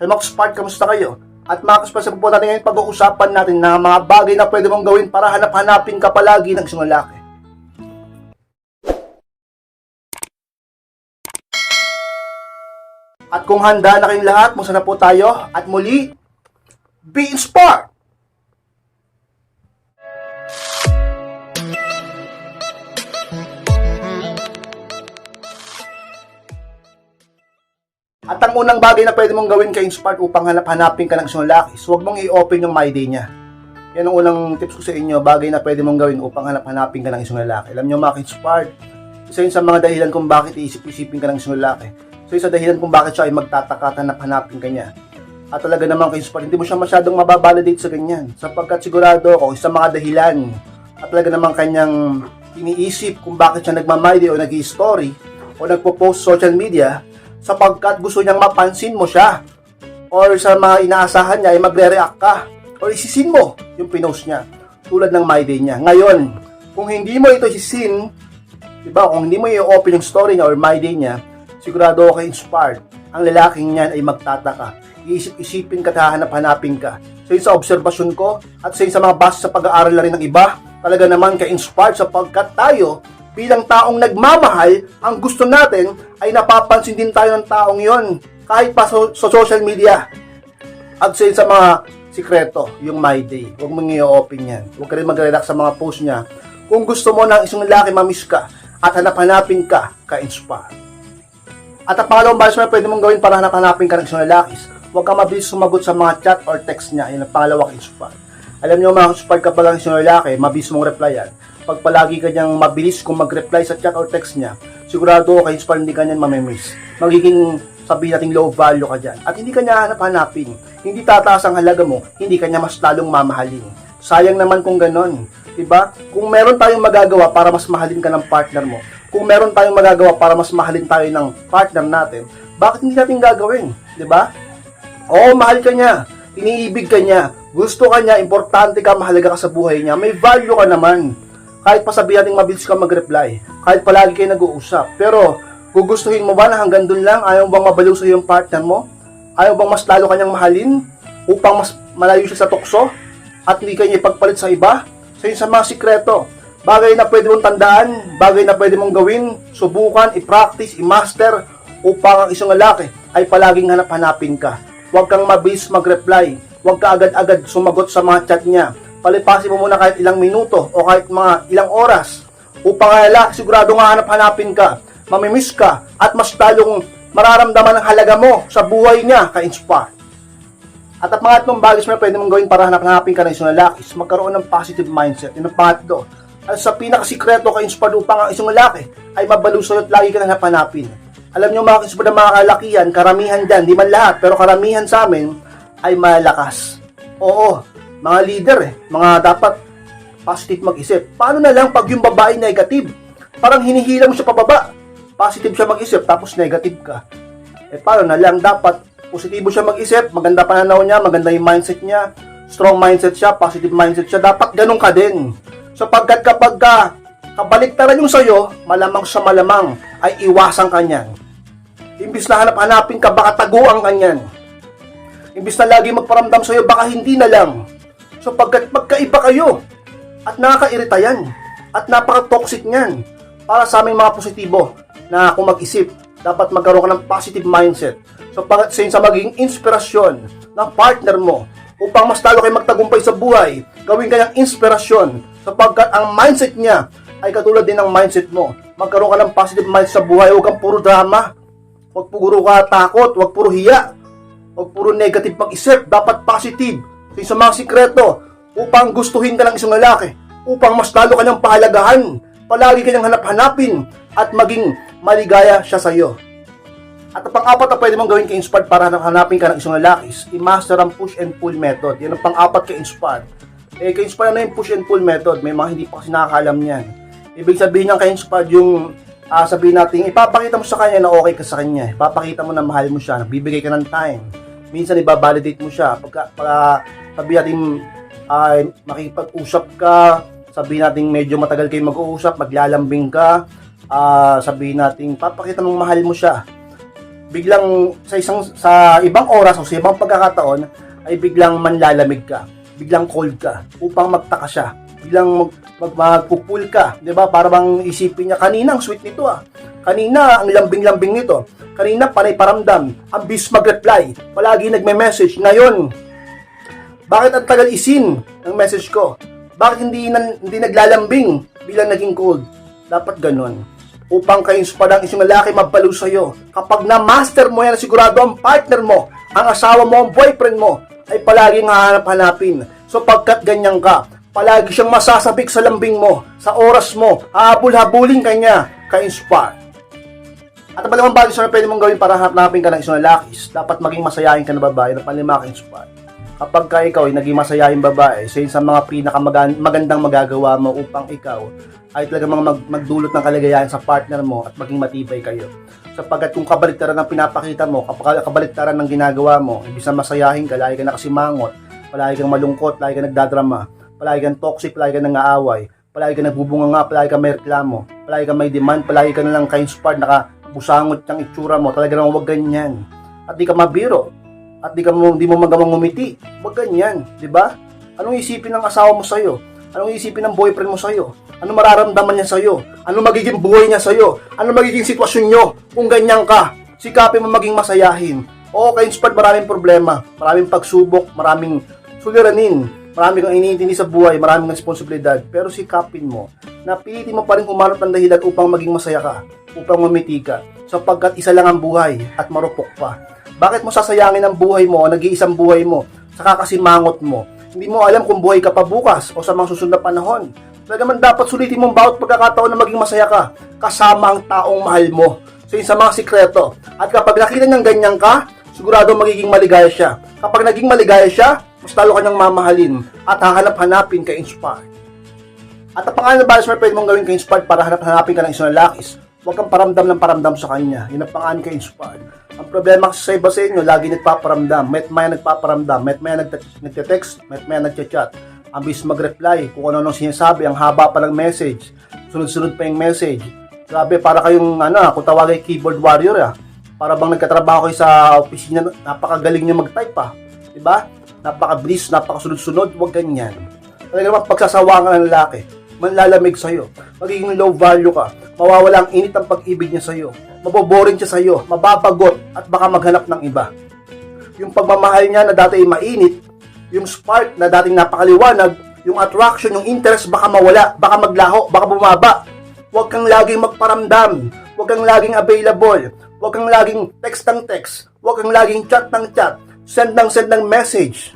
Hello mga Spark, kamusta kayo? At mga kaspasa po natin ngayon pag-uusapan natin na mga bagay na pwede mong gawin para hanap-hanapin ka palagi ng isang lalaki. At kung handa na kayong lahat, musta na po tayo. At muli, be inspired! At ang unang bagay na pwede mong gawin kay Inspired upang hanap-hanapin ka ng isang lalaki, is huwag mong i-open yung my day niya. Yan ang unang tips ko sa inyo, bagay na pwede mong gawin upang hanap-hanapin ka ng isang lalaki. Alam nyo mga Inspired, isa yun sa mga dahilan kung bakit iisip-isipin ka ng isang lalaki. So isa dahilan kung bakit siya ay magtataka at hanap-hanapin ka niya. At talaga naman kay Inspired, hindi mo siya masyadong mababalidate sa ganyan. Sapagkat sigurado ako, isa mga dahilan at talaga naman kanyang iniisip kung bakit siya nagmamay o nag-story o nagpo-post social media sapagkat gusto niyang mapansin mo siya or sa mga inaasahan niya ay magre-react ka or isisin mo yung pinost niya tulad ng my day niya. Ngayon, kung hindi mo ito isisin, di ba, kung hindi mo i-open yung story niya or my day niya, sigurado ako inspired. Ang lalaking niyan ay magtataka. Iisip-isipin ka hahanap-hanapin ka. So yun sa obserbasyon ko at sa yun sa mga base sa pag-aaral na rin ng iba, talaga naman ka-inspired sapagkat tayo bilang taong nagmamahal, ang gusto natin ay napapansin din tayo ng taong yon kahit pa so- sa social media. At sa sa mga sikreto, yung My Day. Huwag mong i-open yan. Huwag ka rin mag-relax sa mga post niya. Kung gusto mo ng isang lalaki mamiss ka at hanap-hanapin ka, ka-inspire. At ang pangalawang bagay na pwede mong gawin para hanap-hanapin ka ng isang lalaki, huwag ka mabilis sumagot sa mga chat or text niya. Yun ang pangalawa ka-inspire. Alam niyo mga inspired kapag ang isang lalaki, mabilis mong replyan. Pag palagi ka niyang mabilis kung mag-reply sa chat or text niya, sigurado ako ka-inspire hindi ka niyan mamimiss. Magiging sabihin natin low value ka dyan. At hindi ka niya hanap-hanapin. Hindi tataas ang halaga mo, hindi ka niya mas lalong mamahalin. Sayang naman kung ganon. Diba? Kung meron tayong magagawa para mas mahalin ka ng partner mo, kung meron tayong magagawa para mas mahalin tayo ng partner natin, bakit hindi natin gagawin? Diba? Oo, mahal ka niya. Iniibig ka niya. Gusto ka niya. Importante ka. Mahalaga ka sa buhay niya. May value ka naman. Kahit pa sabihin natin mabilis ka mag-reply. Kahit palagi kayo nag-uusap. Pero, gugustuhin mo ba na hanggang dun lang? Ayaw bang mabaliw sa yung partner mo? Ayaw bang mas lalo kanyang mahalin? Upang mas malayo siya sa tukso? At hindi kanya ipagpalit sa iba? So yun sa mga sikreto. Bagay na pwede mong tandaan, bagay na pwede mong gawin, subukan, i-practice, i-master, upang ang isang lalaki ay palaging hanap-hanapin ka. Huwag kang mabilis mag-reply. Huwag ka agad-agad sumagot sa mga chat niya. Palipasin mo muna kahit ilang minuto o kahit mga ilang oras upang ala, sigurado nga hanap-hanapin ka, mamimiss ka, at mas talong mararamdaman ang halaga mo sa buhay niya ka-inspire. At ang pangatlong bagay na pwede mong gawin para hanap-hanapin ka ng isang lalaki is magkaroon ng positive mindset. Yun ang pangatlo. At sa pinakasikreto ka-inspired upang ang isang lalaki ay mabalusay at lagi ka na hanap-hanapin. Alam nyo mga kaspad ng mga kalakihan, karamihan dyan, di man lahat, pero karamihan sa amin ay malakas. Oo, mga leader eh, mga dapat positive mag-isip. Paano na lang pag yung babae negative? Parang hinihila siya pababa. Positive siya mag-isip, tapos negative ka. Eh paano na lang, dapat positibo siya mag-isip, maganda pananaw niya, maganda yung mindset niya, strong mindset siya, positive mindset siya, dapat ganun ka din. Sapagkat kapag ka, kabaliktaran yung sa'yo, malamang sa malamang ay iwasan ka niyan. Imbis na hanap-hanapin ka, baka taguan ka niyan. Imbis na lagi magparamdam sa'yo, baka hindi na lang. Sapagkat magkaiba kayo. At nakakairita yan. At napaka-toxic niyan. Para sa aming mga positibo na kung mag-isip, dapat magkaroon ka ng positive mindset. So, pag sa magiging inspirasyon ng partner mo upang mas lalo kayo magtagumpay sa buhay, gawin ka ng inspirasyon sapagkat ang mindset niya ay katulad din ng mindset mo. Magkaroon ka ng positive mindset sa buhay, huwag kang puro drama. Huwag puro ka takot, huwag puro hiya. Huwag puro negative mag-isip, dapat positive. Sa mga sikreto, upang gustuhin ka ng isang lalaki, upang mas lalo kanyang pahalagahan, palagi kanyang hanap-hanapin, at maging maligaya siya sa iyo. At ang pang-apat na pwede mong gawin ka-inspired para hanapin ka ng isang lalaki is i-master ang push and pull method. Yan ang pang-apat ka-inspired. Eh, ka-inspired na yung push and pull method. May mga hindi pa kasi nakakalam niyan. Ibig sabihin ng ka-inspired yung ah, sabihin natin, ipapakita mo sa kanya na okay ka sa kanya. Ipapakita mo na mahal mo siya, nagbibigay ka ng time. Minsan ibabalidate mo siya. Pagka, pagka sabihin natin, ay makipag-usap ka, sabihin natin medyo matagal kayo mag-uusap, maglalambing ka, ah, sabihin natin, papakita mong mahal mo siya. biglang sa isang sa ibang oras o sa ibang pagkakataon ay biglang manlalamig ka, biglang cold ka upang magtaka siya. Biglang mag, mag magpupul ka, 'di ba? Para bang isipin niya kanina ang sweet nito ah. Kanina ang lambing-lambing nito. Kanina panay paramdam, ang bis mag-reply, palagi nagme-message. Ngayon, bakit ang tagal isin ng message ko? Bakit hindi, nan, hindi naglalambing bilang naging cold? Dapat ganun. Upang ka-inspire ang isang lalaki mabalo sa'yo. Kapag na-master mo yan, sigurado ang partner mo, ang asawa mo, ang boyfriend mo, ay palaging hahanap-hanapin. So pagkat ganyan ka, palagi siyang masasabik sa lambing mo, sa oras mo, hahabol-habulin kanya, ka-inspire. At ang malamang bagay sa pwede mong gawin para hanapin ka ng isang lalaki, dapat maging masayahin ka na babae na panlima ka inspire. Kapag ka ikaw ay naging masayahin babae, isa yun sa mga pinakamagandang magagawa mo upang ikaw ay talagang mag magdulot ng kaligayahan sa partner mo at maging matibay kayo. Sapagkat kung kabaliktaran ng pinapakita mo, kapag kabaliktaran ng ginagawa mo, ibig na masayahin ka, lagi ka nakasimangot, palagi kang malungkot, lagi ka nagdadrama, palagi kang toxic, palagi ka nangaaway, palagi ka nagbubunga nga, palagi ka may reklamo, palagi ka may demand, palagi ka nalang ka-inspired, nakabusangot ng itsura mo, talaga naman huwag ganyan. At di ka mabiro, at di ka mo, di mo magawang ngumiti. Huwag ganyan, di ba? Anong isipin ng asawa mo sa'yo? Anong isipin ng boyfriend mo sa'yo? Ano mararamdaman niya sa'yo? Ano magiging buhay niya sa'yo? Ano magiging sitwasyon niyo kung ganyan ka? Sikapin mo maging masayahin. Oo, kay inspired maraming problema, maraming pagsubok, maraming suliranin, marami kang iniintindi sa buhay, maraming responsibilidad, pero sikapin mo na pilitin mo pa rin humanap ng dahilan upang maging masaya ka, upang mamiti ka, sapagkat isa lang ang buhay at marupok pa. Bakit mo sasayangin ang buhay mo, nag-iisang buhay mo, sa kakasimangot mo? Hindi mo alam kung buhay ka pa bukas o sa mga susunod na panahon. Talagang dapat sulitin mo ang bawat pagkakataon na maging masaya ka, kasama ang taong mahal mo. So yun sa mga sikreto. At kapag nakita niyang ganyan ka, sigurado magiging maligaya siya. Kapag naging maligaya siya, mas lalo kanyang mamahalin at hahanap-hanapin ka inspired. At ang pangalan na balas mo pwede mong gawin ka inspired para hanap-hanapin ka ng isang lalaki. Huwag kang paramdam ng paramdam sa kanya. Yun ang pangalan ka inspired. Ang problema sa iba sa inyo, lagi nagpaparamdam. Met maya nagpaparamdam. Met maya nagte- nagte-text. Met maya nagchat-chat. Ang bis mag-reply. Kung ano-ano sinasabi. Ang haba pa ng message. Sunod-sunod pa yung message. Grabe, para kayong, ano, kung tawagay keyboard warrior, ah. Para bang nagkatrabaho kayo sa opisina, napakagaling nyo mag-type, ah. Diba? Napakabilis, napakasunod-sunod. Huwag ganyan. Talaga naman, pagsasawa ka ng lalaki, manlalamig sa'yo. Magiging low value ka. Mawawala ang init ang pag-ibig niya sa'yo. Maboboring siya sa'yo. Mababagot at baka maghanap ng iba. Yung pagmamahal niya na dati ay mainit, yung spark na dating napakaliwanag, yung attraction, yung interest baka mawala, baka maglaho, baka bumaba. Huwag kang laging magparamdam. Huwag kang laging available. Huwag kang laging text ng text. Huwag kang laging chat ng chat. Send ng send ng message.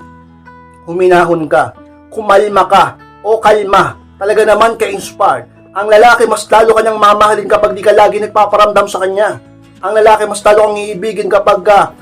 Huminahon ka. Kumalma ka. O kalma. Talaga naman ka-inspired. Ang lalaki mas lalo kanyang mamahalin kapag di ka lagi nagpaparamdam sa kanya. Ang lalaki mas lalo kang iibigin kapag ka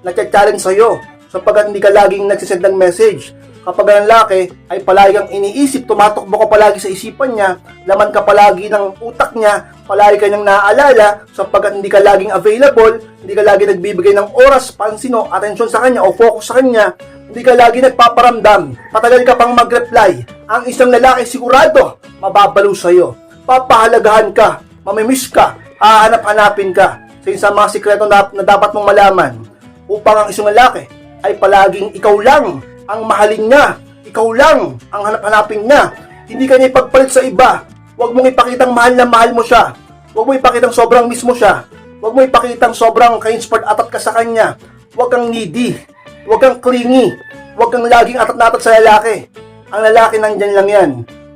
nag-challenge sa'yo. Sapagkat hindi ka laging nagsisend ng message. Kapag ang lalaki ay palagi kang iniisip, tumatakbo ka palagi sa isipan niya, laman ka palagi ng utak niya, palagi ka naaalala, sapagkat hindi ka laging available, hindi ka lagi nagbibigay ng oras, pansin o atensyon sa kanya o focus sa kanya, hindi ka lagi nagpaparamdam, patagal ka pang mag-reply, ang isang lalaki sigurado, mababalo sa'yo, papahalagahan ka, mamimiss ka, hahanap-hanapin ka, sa isang mga sikreto na, na dapat mong malaman, upang ang isang lalaki ay palaging ikaw lang ang mahalin niya. Ikaw lang ang hanap-hanapin niya. Hindi ka niya ipagpalit sa iba. Huwag mong ipakitang mahal na mahal mo siya. Huwag mo ipakitang sobrang miss mo siya. Huwag mo ipakitang sobrang ka-inspired atat ka sa kanya. Huwag kang needy. Huwag kang clingy. Huwag kang laging atat na atat sa lalaki. Ang lalaki nandyan lang yan.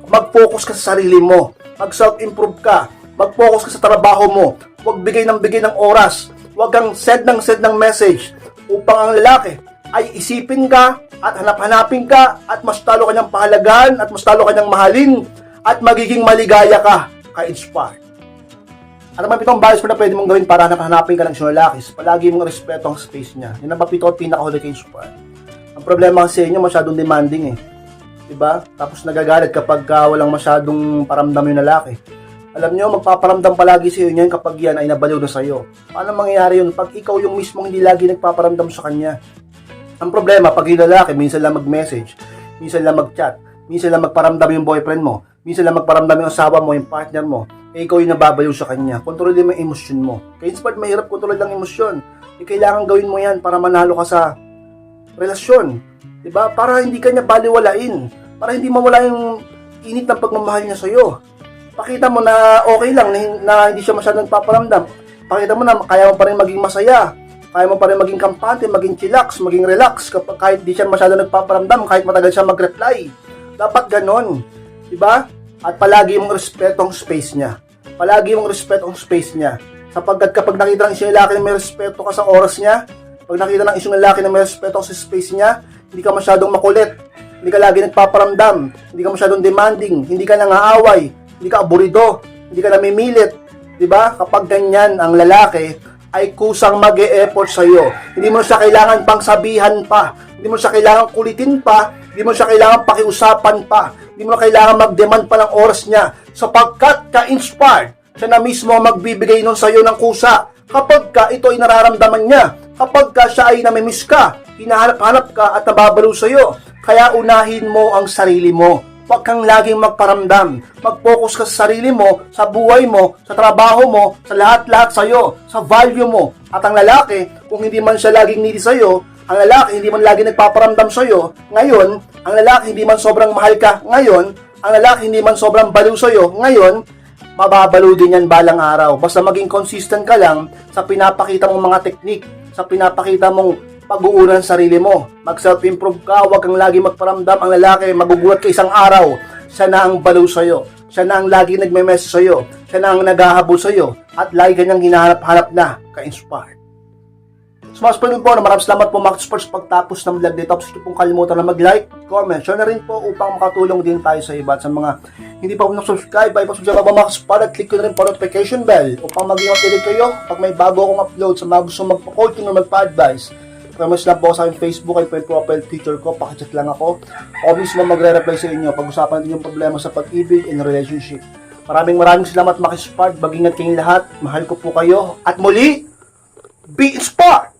Mag-focus ka sa sarili mo. Mag-self-improve ka. Mag-focus ka sa trabaho mo. Huwag bigay ng bigay ng oras. Huwag kang send ng send ng message upang ang lalaki ay isipin ka at hanap-hanapin ka at mas talo kanyang pahalagahan at mas talo kanyang mahalin at magiging maligaya ka ka-inspired. At naman pitong bias mo na pwede mong gawin para hanap-hanapin ka ng lalaki, palagi mong respeto ang space niya. Yan ang mapito at pinakahuli ka-inspired. Ang problema kasi inyo, masyadong demanding eh. Diba? Tapos nagagalit kapag uh, walang masyadong paramdam yung lalaki. Alam nyo, magpaparamdam palagi sa iyo niyan kapag yan ay nabaliw na sa iyo. Paano mangyayari yun pag ikaw yung mismo hindi lagi nagpaparamdam sa kanya? Ang problema, pag yung lalaki, minsan lang mag-message, minsan lang mag-chat, minsan lang magparamdam yung boyfriend mo, minsan lang magparamdam yung asawa mo, yung partner mo, eh ikaw yung nababaliw sa kanya. Kontrolin mo yung emosyon mo. Kaya inspired, mahirap kontrolin ang emosyon. eh, kailangan gawin mo yan para manalo ka sa relasyon. 'Di ba? Para hindi ka niya baliwalain. Para hindi mawala yung init ng pagmamahal niya sa'yo. Pakita mo na okay lang, na, na hindi siya masyadong paparamdam. Pakita mo na kaya mo pa rin maging masaya. Kaya mo pa rin maging kampante, maging chillax, maging relax kahit di siya masyadong nagpaparamdam, kahit matagal siya mag-reply. Dapat ganon. 'Di ba? At palagi mong respeto ang space niya. Palagi mong respeto ang space niya. Sapagkat kapag nakita ng isang lalaki na may respeto ka sa oras niya, pag nakita ng isang lalaki na may respeto sa space niya, hindi ka masyadong makulit, hindi ka lagi nagpaparamdam, hindi ka masyadong demanding, hindi ka nangaaway, hindi ka aburido, hindi ka namimilit. 'Di ba? Kapag ganyan ang lalaki, ay kusang mag effort sa iyo. Hindi mo siya kailangan pang sabihan pa, hindi mo siya kailangan kulitin pa, hindi mo siya kailangan pakiusapan pa, hindi mo na kailangan mag-demand pa ng oras niya sapagkat ka-inspired siya na mismo ang magbibigay nun sa iyo ng kusa kapag ka ito ay nararamdaman niya, kapag ka siya ay namimiss ka, hinahanap-hanap ka at nababalo sa iyo. Kaya unahin mo ang sarili mo. Huwag kang laging magparamdam. Mag-focus ka sa sarili mo, sa buhay mo, sa trabaho mo, sa lahat-lahat sa iyo, sa value mo. At ang lalaki, kung hindi man siya laging needy sa iyo, ang lalaki hindi man lagi nagpaparamdam sa iyo, ngayon, ang lalaki hindi man sobrang mahal ka, ngayon, ang lalaki hindi man sobrang baliw sa iyo, ngayon, mababalo din yan balang araw. Basta maging consistent ka lang sa pinapakita mong mga teknik, sa pinapakita mong pag-uunan sa sarili mo. Mag-self-improve ka, huwag kang lagi magparamdam. Ang lalaki, magugulat ka isang araw, siya na ang baliw sa'yo. Siya na ang lagi nagme-message sa'yo. Siya na ang naghahabol sa'yo. At lagi kanyang hinahanap-hanap na ka-inspired. So mas po po na maraming salamat po mga sports pagtapos ng vlog dito. Tapos pong kalimutan na mag-like, comment, share na rin po upang makatulong din tayo sa iba at sa mga hindi pa po subscribe ay pasubscribe pa spot at click ko na rin po notification bell upang maging updated kayo pag may bago akong upload sa mga gusto magpa-coaching o magpa-advise. Promise lang po sa aking Facebook ay po profile picture ko, pakichat lang ako. O mismo magre-reply sa inyo pag-usapan din yung problema sa pag-ibig and relationship. Maraming maraming salamat Makispark, mag-ingat kayong lahat, mahal ko po kayo, at muli, be inspired!